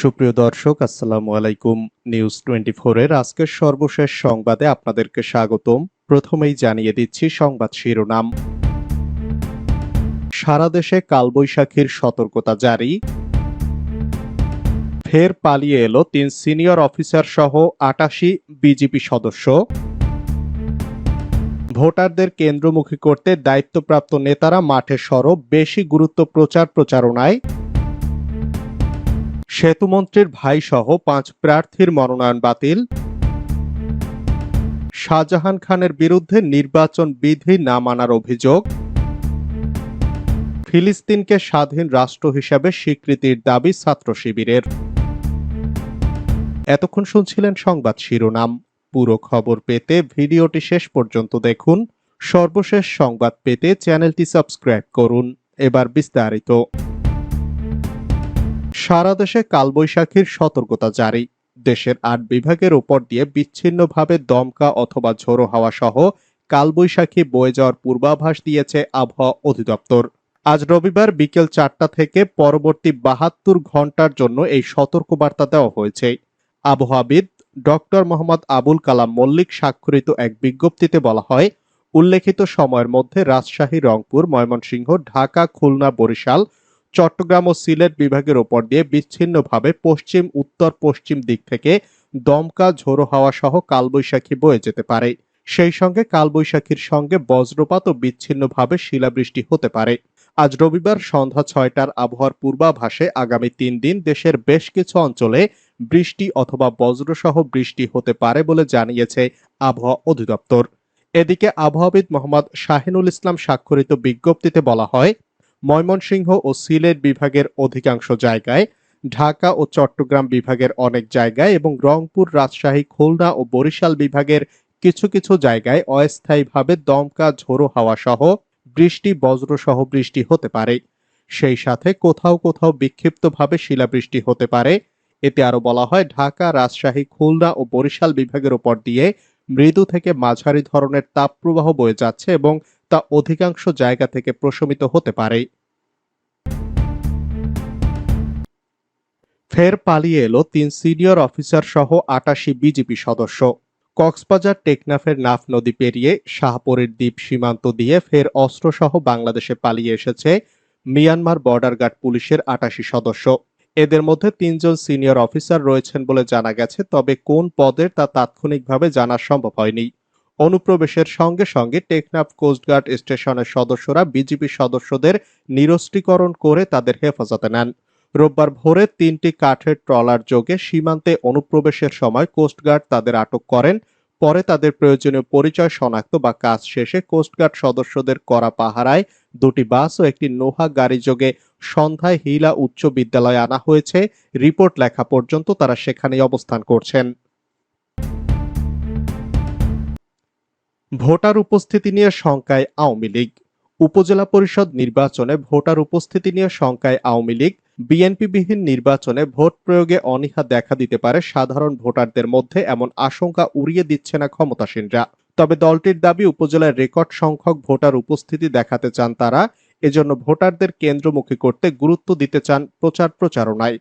সুপ্রিয় দর্শক, আসসালামু আলাইকুম নিউজ টোয়েন্টি এর আজকের সর্বশেষ সংবাদে আপনাদেরকে স্বাগতম। প্রথমেই জানিয়ে দিচ্ছি সংবাদ শিরোনাম। সারা দেশে কালবৈশাখীর সতর্কতা জারি। ফের পালিয়ে এলো তিন সিনিয়র অফিসার সহ আটাশি বিজেপি সদস্য। ভোটারদের কেন্দ্রমুখী করতে দায়িত্বপ্রাপ্ত নেতারা মাঠে সরব, বেশি গুরুত্ব প্রচার প্রচারণায়। সেতুমন্ত্রীর ভাই সহ পাঁচ প্রার্থীর মনোনয়ন বাতিল। শাহজাহান খানের বিরুদ্ধে নির্বাচন বিধি না মানার অভিযোগ। ফিলিস্তিনকে স্বাধীন রাষ্ট্র হিসাবে স্বীকৃতির দাবি ছাত্র শিবিরের। এতক্ষণ শুনছিলেন সংবাদ শিরোনাম। পুরো খবর পেতে ভিডিওটি শেষ পর্যন্ত দেখুন। সর্বশেষ সংবাদ পেতে চ্যানেলটি সাবস্ক্রাইব করুন। এবার বিস্তারিত। সারা দেশে কালবৈশাখীর সতর্কতা জারি। দেশের আট বিভাগের উপর দিয়ে বিচ্ছিন্নভাবে দমকা অথবা ঝোড়ো হাওয়া সহ কালবৈশাখী বয়ে যাওয়ার পূর্বাভাস দিয়েছে আবহাওয়া অধিদপ্তর। আজ রবিবার বিকেল চারটা থেকে পরবর্তী বাহাত্তর ঘণ্টার জন্য এই সতর্কবার্তা দেওয়া হয়েছে। আবহাওয়াবিদ ডক্টর মোহাম্মদ আবুল কালাম মল্লিক স্বাক্ষরিত এক বিজ্ঞপ্তিতে বলা হয়, উল্লেখিত সময়ের মধ্যে রাজশাহী, রংপুর, ময়মনসিংহ, ঢাকা, খুলনা, বরিশাল চট্টগ্রাম ও সিলেট বিভাগের ওপর দিয়ে বিচ্ছিন্নভাবে পশ্চিম, উত্তর, পশ্চিম দিক থেকে দমকা ঝোড়ো হাওয়া সহ কালবৈশাখী বয়ে যেতে পারে। সেই সঙ্গে কালবৈশাখীর সঙ্গে বজ্রপাত ও বিচ্ছিন্নভাবে শিলাবৃষ্টি হতে পারে। আজ রবিবার সন্ধ্যা ছয়টার আবহাওয়ার পূর্বাভাসে আগামী তিন দিন দেশের বেশ কিছু অঞ্চলে বৃষ্টি অথবা বজ্রসহ বৃষ্টি হতে পারে বলে জানিয়েছে আবহাওয়া অধিদপ্তর। এদিকে আবহাওয়াবিদ মোহাম্মদ শাহিনুল ইসলাম স্বাক্ষরিত বিজ্ঞপ্তিতে বলা হয় ময়মনসিংহ ও সিলেট বিভাগের অধিকাংশ জায়গায়, ঢাকা ও চট্টগ্রাম বিভাগের অনেক জায়গায় এবং রংপুর, রাজশাহী, খুলনা ও বরিশাল বিভাগের কিছু কিছু জায়গায় অস্থায়ীভাবে দমকা ঝোড়ো হাওয়া সহ বৃষ্টি, বজ্রসহ বৃষ্টি হতে পারে। সেই সাথে কোথাও কোথাও বিক্ষিপ্তভাবে শিলাবৃষ্টি হতে পারে। এতে আরও বলা হয়, ঢাকা, রাজশাহী, খুলনা ও বরিশাল বিভাগের উপর দিয়ে মৃদু থেকে মাঝারি ধরনের তাপপ্রবাহ বয়ে যাচ্ছে এবং তা অধিকাংশ জায়গা থেকে প্রশমিত হতে পারে। ফের পালিয়ে এলো তিন সিনিয়র অফিসার সহ আটাশি বিজেপি সদস্য। কক্সবাজার টেকনাফের নাফ নদী পেরিয়ে শাহপুরের দ্বীপ সীমান্ত দিয়ে ফের অস্ত্রসহ বাংলাদেশে পালিয়ে এসেছে মিয়ানমার বর্ডার গার্ড পুলিশের আটাশি সদস্য। এদের মধ্যে তিনজন সিনিয়র অফিসার রয়েছেন বলে জানা গেছে, তবে কোন পদের তা তাৎক্ষণিকভাবে জানা সম্ভব হয়নি। অনুপ্রবেশের সঙ্গে সঙ্গে টেকনাফ কোস্টগার্ড স্টেশনের সদস্যরা বিজিবি সদস্যদের নিরস্ত্রীকরণ করে তাদের হেফাজতে নেন। রোববার ভোরে তিনটি কাঠের ট্রলার যোগে সীমান্তে অনুপ্রবেশের সময় কোস্টগার্ড তাদের আটক করেন। পরে তাদের প্রয়োজনীয় পরিচয় শনাক্ত বা কাজ শেষে কোস্টগার্ড সদস্যদের করা পাহারায় দুটি বাস ও একটি নোহা গাড়ি যোগে সন্ধ্যায় হিলা উচ্চ বিদ্যালয়ে আনা হয়েছে। রিপোর্ট লেখা পর্যন্ত তারা সেখানেই অবস্থান করছেন। ভোটার উপস্থিতি নিয়ে শঙ্কায় আওয়ামী লীগ। উপজেলা পরিষদ নির্বাচনে ভোটার উপস্থিতি নিয়ে শঙ্কায় আওয়ামী লীগ। বিএনপিবিহীন নির্বাচনে ভোট প্রয়োগে অনীহা দেখা দিতে পারে সাধারণ ভোটারদের মধ্যে এমন আশঙ্কা উড়িয়ে দিচ্ছে না ক্ষমতাসীনরা। তবে দলটির দাবি, উপজেলায় রেকর্ড সংখ্যক ভোটার উপস্থিতি দেখাতে চান তারা। এজন্য ভোটারদের কেন্দ্রমুখী করতে গুরুত্ব দিতে চান প্রচার প্রচারণায়।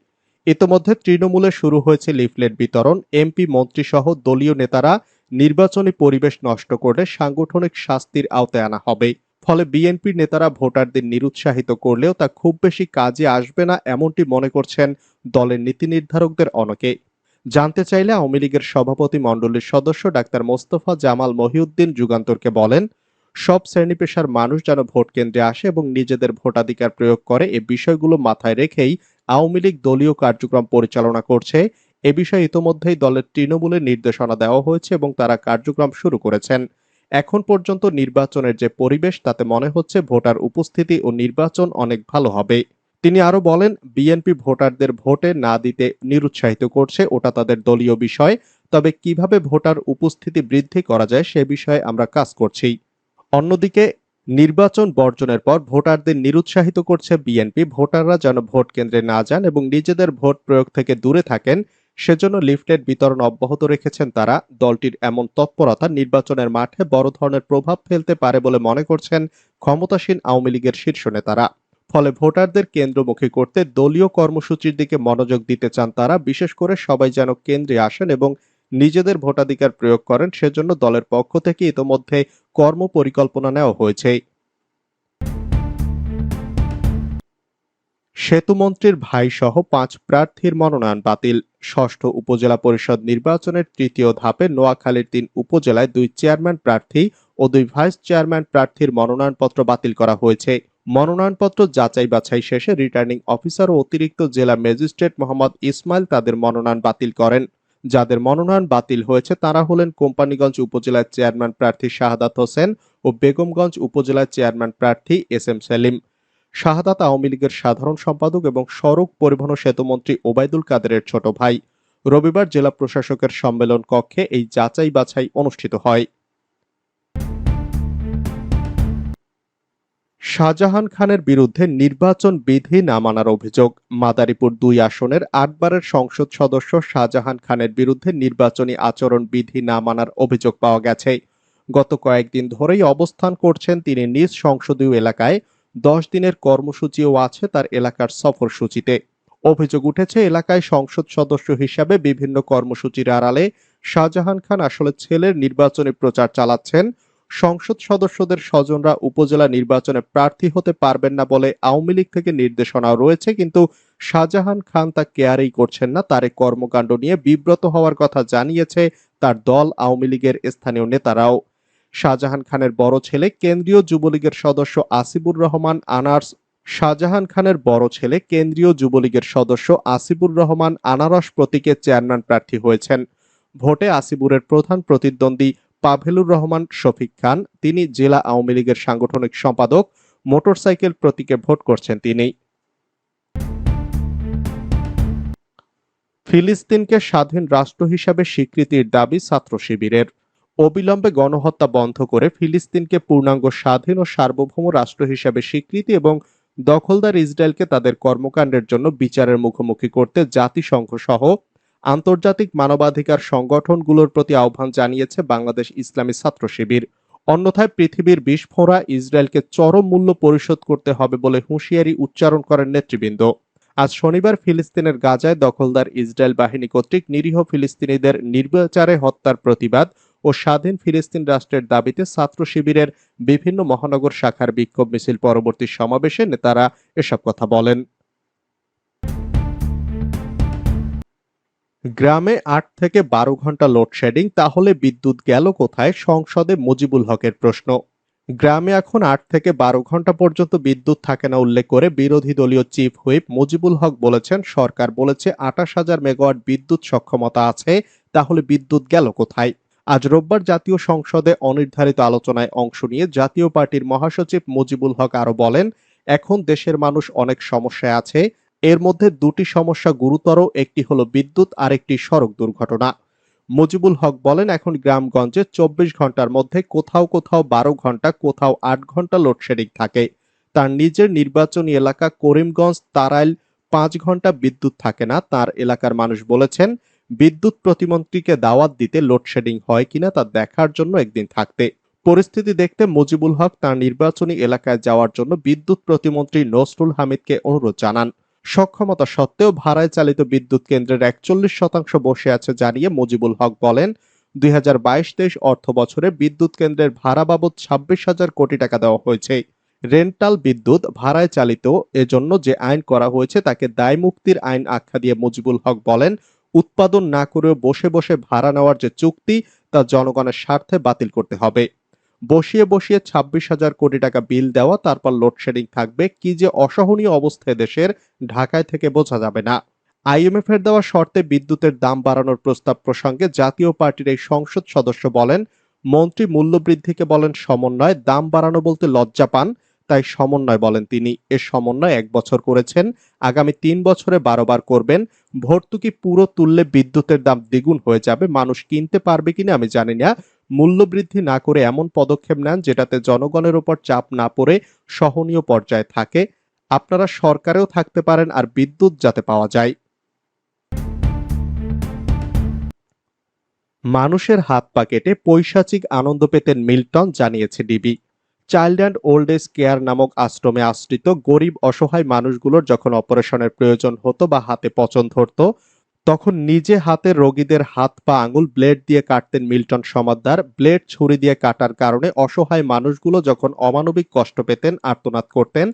ইতোমধ্যে তৃণমূলে শুরু হয়েছে লিফলেট বিতরণ। এমপি মন্ত্রী সহ দলীয় নেতারা নির্বাচনী পরিবেশ নষ্ট করলে সাংগঠনিক শাস্তির আওতায় আনা হবে। ফলে বিএনপির নেতারা ভোটারদের নিরুৎসাহিত করলেও তা খুব বেশি কাজে আসবে না এমনটি মনে করছেন দলের নীতি নির্ধারকদের অনেকে। জানতে চাইলে আওয়ামী লীগের সভাপতি মণ্ডলীর সদস্য ডাক্তার মোস্তফা জামাল মহিউদ্দিন যুগান্তরকে বলেন, সব শ্রেণি পেশার মানুষ যেন ভোট কেন্দ্রে আসে এবং নিজেদের ভোটাধিকার প্রয়োগ করে এ বিষয়গুলো মাথায় রেখেই আওয়ামী লীগ দলীয় কার্যক্রম পরিচালনা করছে। এ বিষয়ে ইতোমধ্যেই দলের তৃণমূলের নির্দেশনা দেওয়া হয়েছে এবং তারা কার্যক্রম শুরু করেছেন। এখন পর্যন্ত নির্বাচনের যে পরিবেশ, তাতে মনে হচ্ছে ভোটার উপস্থিতি ও নির্বাচন অনেক ভালো হবে। তিনি আরও বলেন, বিএনপি ভোটারদের ভোটে না দিতে নিরুৎসাহিত করছে, ওটা তাদের দলীয় বিষয়। তবে কীভাবে ভোটার উপস্থিতি বৃদ্ধি করা যায়, সে বিষয়ে আমরা কাজ করছি। অন্যদিকে, নির্বাচন বর্জনের পর ভোটারদের নিরুৎসাহিত করছে বিএনপি। ভোটাররা যেন ভোট কেন্দ্রে না যান এবং নিজেদের ভোট প্রয়োগ থেকে দূরে থাকেন সেজন্য লিফলেট বিতরণ অব্যাহত রেখেছেন তারা। দলটির এমন তৎপরতা নির্বাচনের মাঠে বড় ধরনের প্রভাব ফেলতে পারে বলে মনে করছেন ক্ষমতাসীন আওয়ামী লীগের শীর্ষ নেতারা। ফলে ভোটারদের কেন্দ্রমুখী করতে দলীয় কর্মসূচির দিকে মনোযোগ দিতে চান তারা। বিশেষ করে সবাই যেন কেন্দ্রে আসেন এবং নিজেদের ভোটাধিকার প্রয়োগ করেন, সেজন্য দলের পক্ষ থেকে ইতোমধ্যে কর্ম পরিকল্পনা নেওয়া হয়েছে। সেতুমন্ত্রীর ভাইসহ পাঁচ প্রার্থীর মনোনয়ন বাতিল। ষষ্ঠ উপজেলা পরিষদ নির্বাচনের তৃতীয় ধাপে নোয়াখালীর তিন উপজেলায় দুই চেয়ারম্যান প্রার্থী ও দুই ভাইস চেয়ারম্যান প্রার্থীর মনোনয়নপত্র বাতিল করা হয়েছে। মনোনয়নপত্র যাচাই বাছাই শেষে রিটার্নিং অফিসার ও অতিরিক্ত জেলা ম্যাজিস্ট্রেট মোহাম্মদ ইসমাইল তাদের মনোনয়ন বাতিল করেন। যাদের মনোনয়ন বাতিল হয়েছে তারা হলেন কোম্পানীগঞ্জ উপজেলার চেয়ারম্যান প্রার্থী শাহাদাত হোসেন ও বেগমগঞ্জ উপজেলার চেয়ারম্যান প্রার্থী এস এম সেলিম। শাহাদাত আওয়ামী লীগের সাধারণ সম্পাদক এবং সড়ক পরিবহন সেতুমন্ত্রী ওবায়দুল কাদেরের ছোট ভাই। রবিবার জেলা প্রশাসকের সম্মেলন কক্ষে এই যাচাই বাছাই অনুষ্ঠিত হয়। শাহজাহান খানের বিরুদ্ধে নির্বাচন বিধি না মানার অভিযোগ। মাদারীপুর দুই আসনের আটবারের সংসদ সদস্য শাহজাহান খানের বিরুদ্ধে নির্বাচনী আচরণ বিধি না মানার অভিযোগ পাওয়া গেছে। গত কয়েকদিন ধরেই অবস্থান করছেন তিনি নিজ সংসদীয় এলাকায়। দশ দিনের কর্মসূচিও আছে তার এলাকার সফরসূচিতে। অভিযোগ উঠেছে, এলাকায় সংসদ সদস্য হিসাবে বিভিন্ন কর্মসূচির আড়ালে শাহজাহান খান আসলে ছেলের নির্বাচনী প্রচার চালাচ্ছেন। সংসদ সদস্যদের স্বজনরা উপজেলা নির্বাচনে প্রার্থী হতে পারবেন না বলে আওয়ামী লীগ থেকে নির্দেশনাও রয়েছে, কিন্তু শাহজাহান খান তা কেয়ারেই করছেন না। তার কর্মকাণ্ড নিয়ে বিব্রত হওয়ার কথা জানিয়েছে তার দল আওয়ামী লীগের স্থানীয় নেতারাও। শাহজাহান খানের বড় ছেলে। কেন্দ্রীয় যুবলীগের সদস্য আসিবুর রহমান, আনার্স শাহজাহান খানের বড় ছেলে। কেন্দ্রীয় যুবলীগের সদস্য আসিবুর রহমান, আনারস প্রতীকে চেয়ারম্যান প্রার্থী হয়েছেন। ভোটে আসিবুরের প্রধান প্রতিদ্বন্দ্বী পাভেলুর রহমান, শফিক খান। তিনি জেলা আওয়ামী লীগের সাংগঠনিক সম্পাদক। মোটরসাইকেল প্রতীকে ভোট করছেন তিনি। ফিলিস্তিনকে স্বাধীন রাষ্ট্র হিসাবে স্বীকৃতির দাবি ছাত্র শিবিরের। অবিলম্বে গণহত্যা বন্ধ করে ফিলিস্তিনকে পূর্ণাঙ্গ স্বাধীন ও সার্বভৌম রাষ্ট্র হিসাবে স্বীকৃতি এবং দখলদার ইসরায়েলকে তাদের কর্মকাণ্ডের জন্য বিচারের মুখোমুখি করতে জাতিসংঘ সহ আন্তর্জাতিক মানবাধিকার সংগঠনগুলোর প্রতি আহ্বান জানিয়েছে বাংলাদেশ ইসলামী ছাত্র শিবির। অন্যথায় পৃথিবীর বিস্ফোরা ইসরায়েলকে চরম মূল্য পরিশোধ করতে হবে বলে হুঁশিয়ারি উচ্চারণ করেন নেতৃবৃন্দ। আজ শনিবার ফিলিস্তিনের গাজায় দখলদার ইসরায়েল বাহিনী কর্তৃক নিরীহ ফিলিস্তিনিদের নির্বিচারে হত্যার প্রতিবাদ ও স্বাধীন ফিলিস্তিন রাষ্ট্রের দাবিতে ছাত্র শিবিরের বিভিন্ন মহানগর শাখার বিক্ষোভ মিছিল পরবর্তী সমাবেশে নেতারা এসব কথা বলেন। গ্রামে আট থেকে বারো ঘণ্টা লোডশেডিং, তাহলে বিদ্যুৎ গেল কোথায়? সংসদে মুজিবুল হকের প্রশ্ন। গ্রামে এখন আট থেকে বারো ঘণ্টা পর্যন্ত বিদ্যুৎ থাকে না উল্লেখ করে বিরোধী দলীয় চিফ হুইপ মুজিবুল হক বলেছেন, সরকার বলেছে আঠাশ হাজার মেগাওয়াট বিদ্যুৎ সক্ষমতা আছে, তাহলে বিদ্যুৎ গেল কোথায়? আজ রোববার জাতীয় সংসদে অনির্ধারিত আলোচনায় অংশ নিয়ে জাতীয় পার্টির মহাসচিব মুজিবুল হক আরও বলেন, এখন দেশের মানুষ অনেক সমস্যায় আছে। এর মধ্যে দুটি সমস্যা গুরুতর, একটি হলো বিদ্যুৎ আর একটি সড়ক দুর্ঘটনা। মুজিবুল হক বলেন, এখন গ্রামগঞ্জে চব্বিশ ঘণ্টার মধ্যে কোথাও কোথাও বারো ঘণ্টা, কোথাও আট ঘণ্টা লোডশেডিং থাকে। তার নিজের নির্বাচনী এলাকা করিমগঞ্জ, তারাইল, পাঁচ ঘণ্টা বিদ্যুৎ থাকে না। তার এলাকার মানুষ বলেছেন বিদ্যুৎ প্রতিমন্ত্রীকে দাওয়াত দিতে লোডশেডিং হয় কিনা তা দেখার জন্য একদিন থাকতে। পরিস্থিতি দেখতে মুজিবুল হক তার নির্বাচনী এলাকায় যাওয়ার জন্য বিদ্যুৎ প্রতিমন্ত্রী নসরুল হামিদকে অনুরোধ জানান। সক্ষমতা সত্ত্বেও ভাড়ায় চালিত বিদ্যুৎ কেন্দ্রের একচল্লিশ শতাংশ বসে আছে জানিয়ে মুজিবুল হক বলেন, দুই হাজার বাইশ অর্থ বছরে বিদ্যুৎ কেন্দ্রের ভাড়া বাবদ ছাব্বিশ হাজার কোটি টাকা দেওয়া হয়েছে। রেন্টাল বিদ্যুৎ ভাড়ায় চালিত এজন্য যে আইন করা হয়েছে তাকে দায় মুক্তির আইন আখ্যা দিয়ে মুজিবুল হক বলেন উৎপাদন না করেও বসে বসে ভাড়া নেওয়ার যে চুক্তি, তা জনগণের স্বার্থে বাতিল করতে হবে। বসিয়ে বসিয়ে ছাব্বিশ হাজার কোটি টাকা বিল দেওয়া, তারপর লোডশেডিং থাকবে, কি যে অসহনীয় অবস্থায় দেশের, ঢাকায় থেকে বোঝা যাবে না। আইএমএফ এর দেওয়া শর্তে বিদ্যুতের দাম বাড়ানোর প্রস্তাব প্রসঙ্গে জাতীয় পার্টির এই সংসদ সদস্য বলেন, মন্ত্রী মূল্যবৃদ্ধিকে বলেন সমন্বয়, দাম বাড়ানো বলতে লজ্জা পান। তাই সমন্বয় বলেন তিনি। এ সমন্বয় এক বছর করেছেন, আগামী তিন বছরে বারোবার করবেন। ভর্তুকি পুরো তুললে বিদ্যুতের দাম দ্বিগুণ হয়ে যাবে। মানুষ কিনতে পারবে কিনা আমি জানি না। মূল্যবৃদ্ধি না করে এমন পদক্ষেপ নেন যেটাতে জনগণের ওপর চাপ না পড়ে সহনীয় পর্যায়ে থাকে। আপনারা সরকারেও থাকতে পারেন আর বিদ্যুৎ যাতে পাওয়া যায়। মানুষের হাত পা কেটে পৈশাচিক আনন্দ পেতেন মিল্টন, জানিয়েছে DB. Child and old age care নামক আশ্রমে আশ্রিত গরিব অসহায় মানুষগুলোর যখন অপারেশনের প্রয়োজন হতো বা হাতে পচন ধরতো, তখন নিজে হাতে রোগীদের হাত পা আঙুল ব্লেড দিয়ে কাটতেন মিল্টন সমাদ্দার। ব্লেড ছুরি দিয়ে কাটার কারণে অসহায় মানুষগুলো যখন অমানবিক কষ্ট পেতেন, আর্তনাদ করতেন,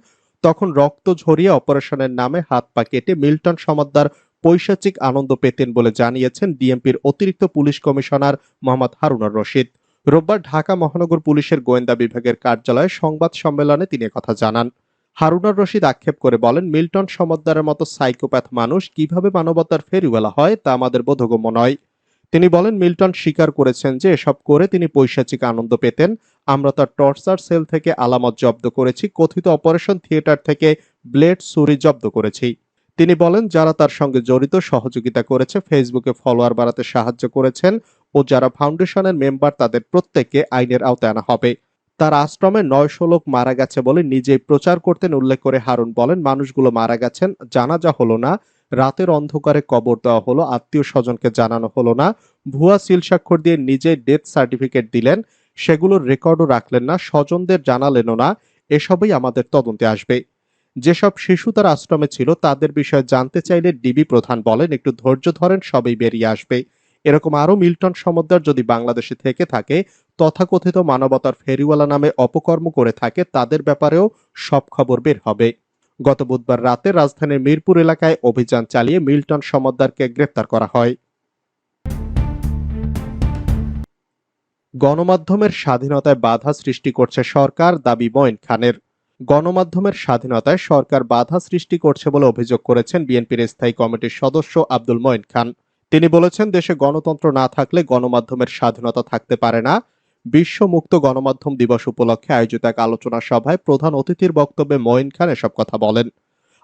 তখন রক্ত ঝরিয়ে অপারেশনের নামে হাত পা কেটে মিল্টন সমাদ্দার পৈশাচিক আনন্দ পেতেন বলে জানিয়েছেন ডিএমপির অতিরিক্ত পুলিশ কমিশনার মোহাম্মদ হারুনার রশিদ। রোববার ঢাকা মহানগর পুলিশের গোয়েন্দা বিভাগের কার্যালয়ে সংবাদ সম্মেলনে তিনি কথা জানান। হারুনার রশিদ আক্ষেপ করে বলেন, মিল্টন সমদ্দারের মতো সাইকোপ্যাথ মানুষ কীভাবে মানবতার ফেরিওয়ালা হয় তা আমাদের বোধগম্য নয়। তিনি বলেন, মিল্টন স্বীকার করেছেন যে এসব করে তিনি পৈশাচিক আনন্দ পেতেন। আমরা তার টর্চার সেল থেকে আলামত জব্দ করেছি, কথিত অপারেশন থিয়েটার থেকে ব্লেড সুরি জব্দ করেছি। তিনি বলেন, যারা তার সঙ্গে জড়িত সহযোগিতা করেছে, ফেসবুকে ফলোয়ার বাড়াতে সাহায্য করেছেন ও যারা ফাউন্ডেশনের মেম্বার, তাদের প্রত্যেককে আইনের আওতায় আনা হবে। তার আশ্রমে নয়শো লোক মারা গেছে বলে নিজেই প্রচার করতেন উল্লেখ করে হারুন বলেন, মানুষগুলো মারা গেছেন, জানাজা হলো না, রাতের অন্ধকারে কবর দেওয়া হলো আত্মীয় স্বজনকে জানানো হলো না, ভুয়া সিল স্বাক্ষর দিয়ে নিজেই ডেথ সার্টিফিকেট দিলেন, সেগুলোর রেকর্ডও রাখলেন না, স্বজনদের জানালেনও না, এসবই আমাদের তদন্তে আসবে। যেসব শিশু তার আশ্রমে ছিল, তাদের বিষয়ে জানতে চাইলে ডিবি প্রধান বলেন, একটু ধৈর্য ধরেন, সবই বেরিয়ে আসবে। এরকম আরও মিল্টন সমদ্দার যদি বাংলাদেশে থেকে থাকে, তথাকথিত মানবতার ফেরিওয়ালা নামে অপকর্ম করে থাকে, তাদের ব্যাপারেও সব খবর বের হবে। গত বুধবার রাতে রাজধানীর মিরপুর এলাকায় অভিযান চালিয়ে মিল্টন সমদ্দারকে গ্রেপ্তার করা হয়। গণমাধ্যমের স্বাধীনতায় বাধা সৃষ্টি করছে সরকার, দাবি মঈন খানের। গণমাধ্যমের স্বাধীনতায় সরকার বাধা সৃষ্টি করছে বলে অভিযোগ করেছেন বিএনপির স্থায়ী কমিটির সদস্য আব্দুল মঈন খান। তিনি বলেছেন, দেশে গণতন্ত্র না থাকলে গণমাধ্যমের স্বাধীনতা থাকতে পারে না। বিশ্ব মুক্ত গণমাধ্যম দিবস উপলক্ষে আয়োজিত এক আলোচনা সভায় প্রধান অতিথির বক্তব্যে মঈন খান এসব কথা বলেন।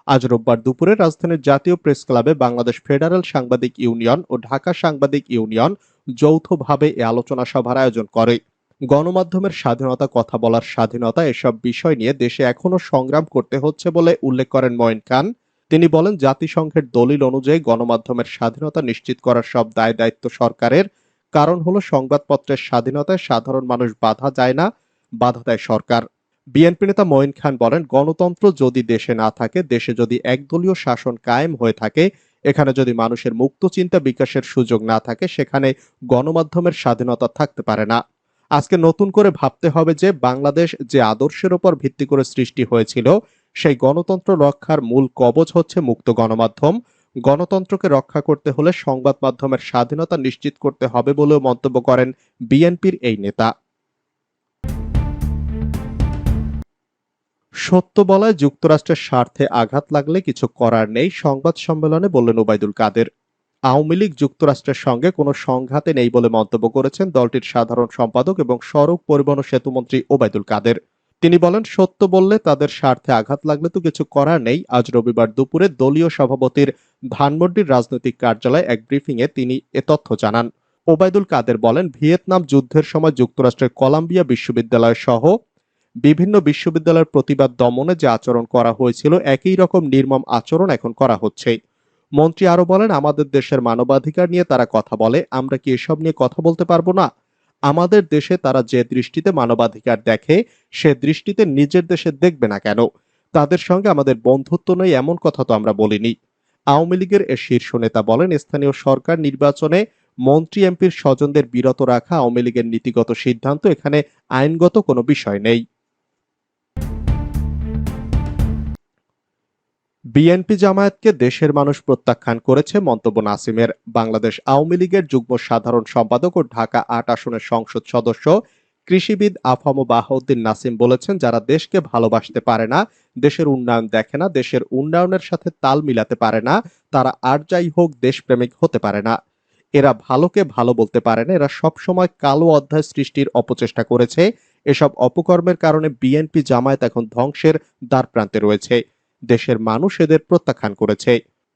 আজ রোববার দুপুরে রাজধানীর জাতীয় প্রেস ক্লাবে বাংলাদেশ ফেডারেল সাংবাদিক ইউনিয়ন ও ঢাকা সাংবাদিক ইউনিয়ন যৌথভাবে এ আলোচনা সভার আয়োজন করে। গণমাধ্যমের স্বাধীনতা, কথা বলার স্বাধীনতা এসব বিষয় নিয়ে দেশে এখনও সংগ্রাম করতে হচ্ছে বলে উল্লেখ করেন মঈন খান। তিনি বলেন, জাতিসংঘের দলিল অনুযায়ী গণমাধ্যমের স্বাধীনতা নিশ্চিত করার সব দায় দায়িত্ব সরকারের। কারণ হলো, সংবাদপত্রের স্বাধীনতায় সাধারণ মানুষ বাধা যায় না, বাধা দেয় সরকার। বিএনপি নেতা মঈন খান বলেন, গণতন্ত্র যদি দেশে না থাকে, দেশে যদি একদলীয় শাসন কায়েম হয়ে থাকে, এখানে যদি মানুষের মুক্ত চিন্তা বিকাশের সুযোগ না থাকে, সেখানে গণমাধ্যমের স্বাধীনতা থাকতে পারে না। আজকে নতুন করে ভাবতে হবে যে, বাংলাদেশ যে আদর্শের উপর ভিত্তি করে সৃষ্টি হয়েছিল সেই গণতন্ত্র রক্ষার মূল কবচ হচ্ছে মুক্ত গণমাধ্যম। গণতন্ত্রকে রক্ষা করতে হলে সংবাদ মাধ্যমের স্বাধীনতা নিশ্চিত করতে হবে বলেও মন্তব্য করেন বিএনপির এই নেতা। সত্য বলায় যুক্তরাষ্ট্রের স্বার্থে আঘাত লাগলে কিছু করার নেই, সংবাদ সম্মেলনে বললেন ওবায়দুল কাদের। আওয়ামী লীগ যুক্তরাষ্ট্রের সঙ্গে কোনো সংঘাতে নেই বলে মন্তব্য করেছেন দলটির সাধারণ সম্পাদক এবং সড়ক পরিবহন সেতুমন্ত্রী ওবায়দুল কাদের। তিনি বলেন, সত্য বললে তাদের স্বার্থে আঘাত লাগলে তো কিছু করার নেই। আজ রবিবার দুপুরে দলীয় সভাপতির ধানমন্ডির রাজনৈতিক কার্যালয়ে এক ব্রিফিংয়ে তিনি এ তথ্য জানান। ওবায়দুল কাদের বলেন, ভিয়েতনাম যুদ্ধের সময় যুক্তরাষ্ট্রের কলাম্বিয়া বিশ্ববিদ্যালয় সহ বিভিন্ন বিশ্ববিদ্যালয়ের প্রতিবাদ দমনে যে আচরণ করা হয়েছিল, একই রকম নির্মম আচরণ এখন করা হচ্ছে। মন্ত্রী আরও বলেন, আমাদের দেশের মানবাধিকার নিয়ে তারা কথা বলে, আমরা কি এসব নিয়ে কথা বলতে পারব না? আমাদের দেশে তারা যে দৃষ্টিতে মানবাধিকার দেখে, সে দৃষ্টিতে নিজের দেশে দেখবে না কেন? তাদের সঙ্গে আমাদের বন্ধুত্ব নেই এমন কথা তো আমরা বলিনি। আওয়ামী লীগের এ শীর্ষ নেতা বলেন, স্থানীয় সরকার নির্বাচনে মন্ত্রী এমপির স্বজনদের বিরত রাখা আওয়ামী লীগের নীতিগত সিদ্ধান্ত এখানে আইনগত কোনো বিষয় নেই। বিএনপি জামায়াতকে দেশের মানুষ প্রত্যাখ্যান করেছে মন্তব্য নাসিমের। বাংলাদেশ আওয়ামী লীগের যুগ্ম সাধারণ সম্পাদক ও ঢাকা আট আসনের সংসদ সদস্য কৃষিবিদ আফাম বাহাউদ্দিন নাসিম বলেছেন, যারা দেশকে ভালোবাসতে পারে না, দেশের উন্নয়ন দেখে না, দেশের উন্নয়নের সাথে তাল মিলাতে পারে না, তারা আর যাই হোক দেশপ্রেমিক হতে পারে না। এরা ভালোকে ভালো বলতে পারে না, এরা সবসময় কালো অধ্যায় সৃষ্টির অপচেষ্টা করেছে। এসব অপকর্মের কারণে বিএনপি জামায়াত এখন ধ্বংসের দ্বারপ্রান্তে রয়েছে। দেশের মানুষ এদের প্রত্যাখ্যান করেছে।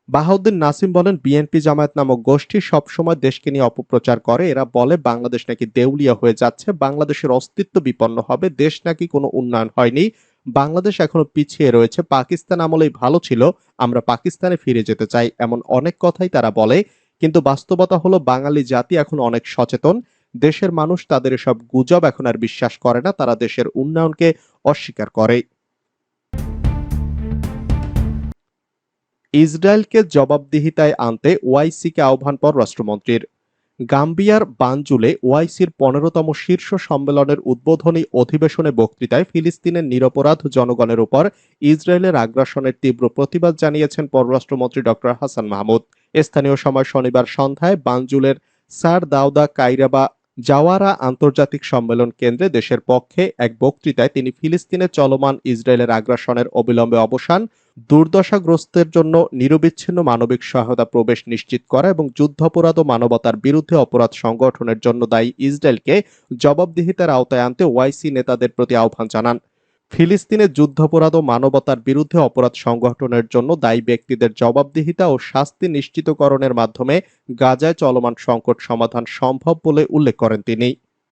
বাহাউদ্দিন নাসিম বলেন, বিএনপি জামায়াত নামক গোষ্ঠী সবসময় দেশকে নিয়ে অপপ্রচার করে। এরা বলে, বাংলাদেশ নাকি দেউলিয়া হয়ে যাচ্ছে, বাংলাদেশের অস্তিত্ব বিপন্ন হবে, দেশ নাকি কোনো উন্নয়ন হয়নি। বাংলাদেশ এখনও পিছিয়ে রয়েছে, পাকিস্তান আমলেই ভালো ছিল, আমরা পাকিস্তানে ফিরে যেতে চাই, এমন অনেক কথাই তারা বলে। কিন্তু বাস্তবতা হলো, বাঙালি জাতি এখন অনেক সচেতন, দেশের মানুষ তাদের এসব গুজব এখন আর বিশ্বাস করে না, তারা দেশের উন্নয়নকে অস্বীকার করে। ইসরায়েলকে জবাবদিহিতায় আনতে ওআইসিকে আহ্বান পররাষ্ট্রমন্ত্রীর গাম্বিয়ার বানজুলে ওয়াইসির পনেরোতম শীর্ষ সম্মেলনের উদ্বোধনী অধিবেশনে বক্তৃতায় ফিলিস্তিনের নিরপরাধ জনগণের উপর ইসরায়েলের আগ্রাসনের তীব্র প্রতিবাদ জানিয়েছেন পররাষ্ট্রমন্ত্রী ডক্টর হাসান মাহমুদ। স্থানীয় সময় শনিবার সন্ধ্যায় বানজুলের সার দাউদা কাইরাবা জাওয়ারা আন্তর্জাতিক সম্মেলন কেন্দ্রে দেশের পক্ষে এক বক্তৃতায় তিনি ফিলিস্তিনে চলমান ইসরায়েলের আগ্রাসনের অবিলম্বে অবসান, দুর্দশাগ্রস্তের জন্য নিরবিচ্ছিন্ন মানবিক সহায়তা প্রবেশ নিশ্চিত করা এবং যুদ্ধাপরাধ ও মানবতার বিরুদ্ধে অপরাধ সংগঠনের জন্য দায়ী ইসরায়েলকে জবাবদিহিতার আওতায় আনতে ওয়াইসি নেতাদের প্রতি আহ্বান জানান। ফিলিস্তিনে যুদ্ধাপরাধ ও মানবতার বিরুদ্ধে অপরাধ সংগঠনের জন্য দায়ী ব্যক্তিদের জবাবদিহিতা ও শাস্তি নিশ্চিতকরণের মাধ্যমে গাজায় চলমান সংকট সমাধান সম্ভব বলে উল্লেখ করেন তিনি।